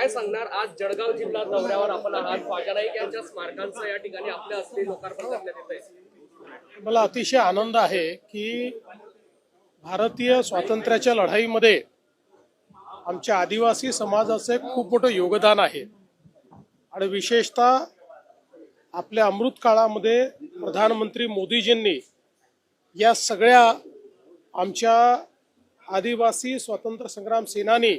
काय सांगणार? आज जळगाव जिल्हा दौऱ्यावर आपण आहात. ख्वाजा नाईक यांच्या स्मारकांचं या ठिकाणी आपल्या हस्ते लोकार्पण करण्यात येत आहे मला अतिशय आनंद आहे की भारतीय स्वातंत्र्याच्या लढाईमध्ये आमच्या आदिवासी समाजाचे खूप मोठं योगदान आहे. आणि विशेषतः आपल्या अमृत काळामध्ये प्रधानमंत्री मोदीजींनी या सगळ्या आमच्या आदिवासी स्वातंत्र्य संग्राम सेनानी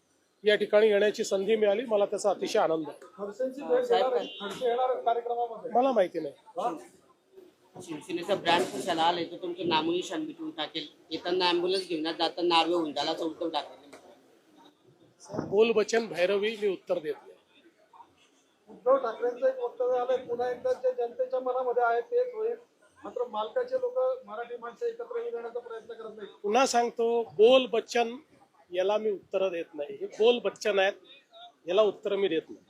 या ठिकाणी येण्याची संधी मिळाली. मला त्याचा अतिशय आनंद आहे. मला माहिती नाही. शिवसेनेचा ब्रँड कशाला आलाय तर तुमचं नामोनिशान मिटवून टाकेल येताना अँब्युलन्स घेऊन जाताना नार्वे उंडालाचं उलटून टाकेल बोल बचन भैरवी मी उत्तर देत नाही. उद्धव ठाकरेंचं एक वक्तव्य आलंय पुन्हा एकदा जे जनतेच्या मनामध्ये आहे तेच होईल. मात्र मालकाचे लोक मराठी माणसं एकत्र येण्याचा प्रयत्न करत नाही पुन्हा सांगतो बोल बच्चन याला मी उत्तरं देत नाही. हे बोल बच्चन आहेत याला उत्तरं मी देत नाही.